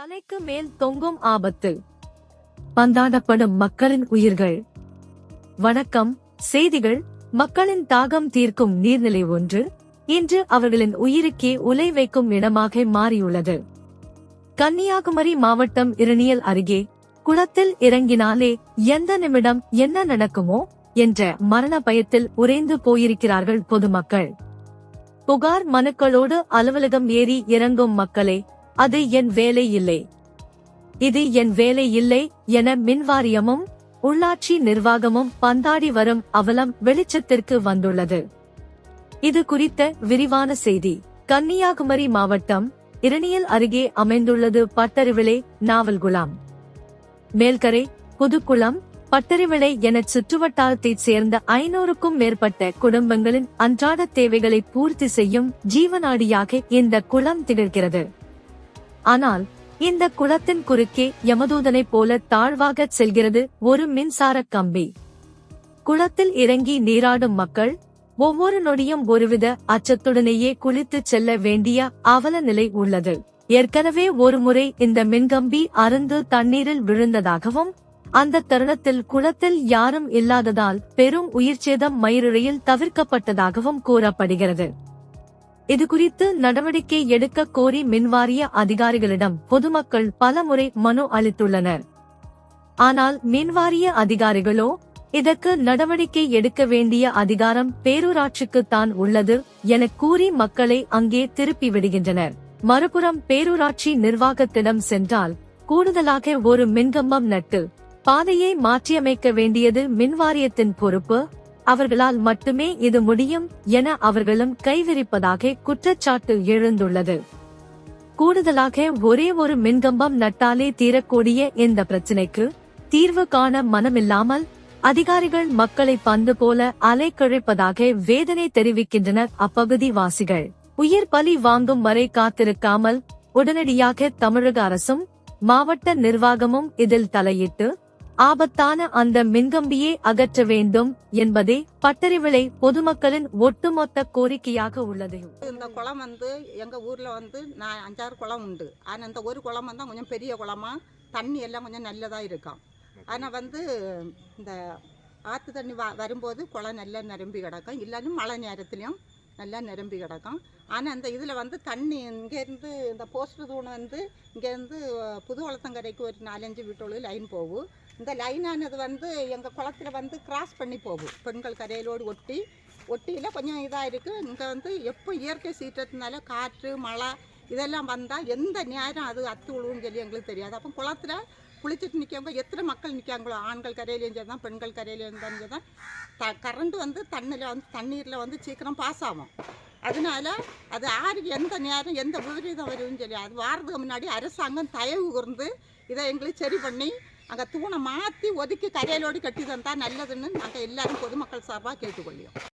தலைக்கு மேல் தொங்கும் ஆபத்து. பந்தாடப்படும் மக்களின் உயிர்கள். வணக்கம் செய்திகள். மக்களின் தாகம் தீர்க்கும் நீர்நிலை ஒன்று. இன்று அவர்களின் உயிருக்கே உலை வைக்கும் இடமாக மாறியுள்ளது. கன்னியாகுமரி மாவட்டம் இரணியல் அருகே குளத்தில் இறங்கினாலே எந்த நிமிடம் என்ன நடக்குமோ என்ற மரண பயத்தில் உறைந்து போயிருக்கிறார்கள் பொதுமக்கள். புகார் மனுக்களோடு அலுவலகம் ஏறி இறங்கும் மக்களை அது என் வேலை இல்லை. இது என் வேலை இல்லை என மின்வாரியமும் உள்ளாட்சி நிர்வாகமும் பந்தாடி வரும் அவலம் வெளிச்சத்திற்கு வந்துள்ளது. இது குறித்த விரிவான செய்தி. கன்னியாகுமரி மாவட்டம் இரணியல் அருகே அமைந்துள்ளது பட்டறிவிளை நாவல்குளம். மேல்கரை புதுக்குளம் பட்டறிவிளை என சுற்றுவட்டாரத்தைச் சேர்ந்த ஐநூறுக்கும் மேற்பட்ட குடும்பங்களின் அன்றாட தேவைகளை பூர்த்தி செய்யும் ஜீவநாடியாக இந்த குளம் திகழ்கிறது. ஆனால் இந்த குளத்தின் குறுக்கே யமதூதனைப் போல தாழ்வாக செல்கிறது ஒரு மின்சார கம்பி. குளத்தில் இறங்கி நீராடும் மக்கள் ஒவ்வொரு நொடியும் ஒருவித அச்சத்துடனேயே குளித்துச் செல்ல வேண்டிய அவல நிலை உள்ளது. ஏற்கனவே ஒருமுறை இந்த மின்கம்பி அருந்து தண்ணீரில் விழுந்ததாகவும் அந்த தருணத்தில் குளத்தில் யாரும் இல்லாததால் பெரும் உயிர்ச்சேதம் மயிரிழையில் தவிர்க்கப்பட்டதாகவும் கூறப்படுகிறது. இதுகுறித்து நடவடிக்கை எடுக்க கோரி மின்வாரிய அதிகாரிகளிடம் பொதுமக்கள் பலமுறை மனு அளித்துள்ளனர். ஆனால் மின்வாரிய அதிகாரிகளோ இதற்கு நடவடிக்கை எடுக்க வேண்டிய அதிகாரம் பேரூராட்சிக்கு தான் உள்ளது என கூறி மக்களை அங்கே திருப்பி விடுகின்றனர் மறுபுறம் பேரூராட்சி நிர்வாகத்திடம் சென்றால் கூடுதலாக ஒரு மின்கம்பம் நட்டு பாதையை மாற்றியமைக்க வேண்டியது மின்வாரியத்தின் பொறுப்பு அவர்களால் மட்டுமே இது முடியும் என அவர்களும் கைவிரிப்பதாக குற்றச்சாட்டு எழுந்துள்ளது. கூடுதலாக ஒரே ஒரு மின்கம்பம் நட்டாலே தீரக்கூடிய இந்த பிரச்சினைக்கு தீர்வு காண மனமில்லாமல் அதிகாரிகள் மக்களை பந்து போல அலைக்கழிப்பதாக வேதனை தெரிவிக்கின்றனர் அப்பகுதி வாசிகள். உயிர் பலி வாங்கும் வரை காத்திருக்காமல் உடனடியாக தமிழக அரசும் மாவட்ட நிர்வாகமும் இதில் தலையிட்டு ஆபத்தான அந்த மின்கம்பியை அகற்ற வேண்டும் என்பதே பட்டறிவிளை பொதுமக்களின் ஒட்டுமொத்த கோரிக்கையாக உள்ளது. இந்த குளம் வந்து எங்கள் ஊரில் வந்து நான் அஞ்சாறு குளம் உண்டு. ஆனால் இந்த ஒரு குளம் வந்தா கொஞ்சம் பெரிய குளமா தண்ணி எல்லாம் கொஞ்சம் நல்லதாக இருக்கும். ஆனால் வந்து இந்த ஆற்று தண்ணி வ வரும்போது குளம் நல்லா நிரம்பி கிடக்கும். இல்லைன்னு மழை நேரத்துலையும் நல்லா நிரம்பி கிடக்கும். ஆனால் அந்த இதில் வந்து தண்ணி இங்கேருந்து இந்த போஸ்ட் தூண் வந்து இங்கேருந்து புது வளத்தங்கரைக்கு ஒரு நாலஞ்சு வீட்டோடு லைன் போகும் இந்த லைனானது வந்து எங்கள் குளத்துல வந்து கிராஸ் பண்ணி போகும் பெண்கள் கரையிலோடு ஒட்டி ஒட்டியில் கொஞ்சம் இதாக இருக்குது இங்கே வந்து எப்போ இயற்கை சீற்றத்தினால காற்று மழை இதெல்லாம் வந்தால் எந்த நேரம் அது அத்து விழுவுன்னு சொல்லி எங்களுக்கு தெரியாது. அப்போ குளத்தில் குளிச்சுட்டு நிற்கவங்க எத்தனை மக்கள் நிற்காங்களோ ஆண்கள் கரையிலேயும் சரி தான் பெண்கள் கரையிலையும் சரி தான் த கரண்ட் வந்து தண்ணியில் வந்து தண்ணீரில் வந்து சீக்கிரம் பாஸ் ஆகும். அதனால அது யாருக்கு எந்த நேரம் எந்த விபரீதம் வரும்னு சொல்லி அது வாரதுக்கு முன்னாடி அரசாங்கம் தயவு கூர்ந்து இதை எங்களுக்கு சரி பண்ணி அங்கே தூணை மாற்றி ஒதுக்கி கரையிலோடு கட்டி தந்தால் நல்லதுன்னு நாங்கள் எல்லாரும் பொதுமக்கள் சார்பாக கேட்டுக்கொள்ளியோம்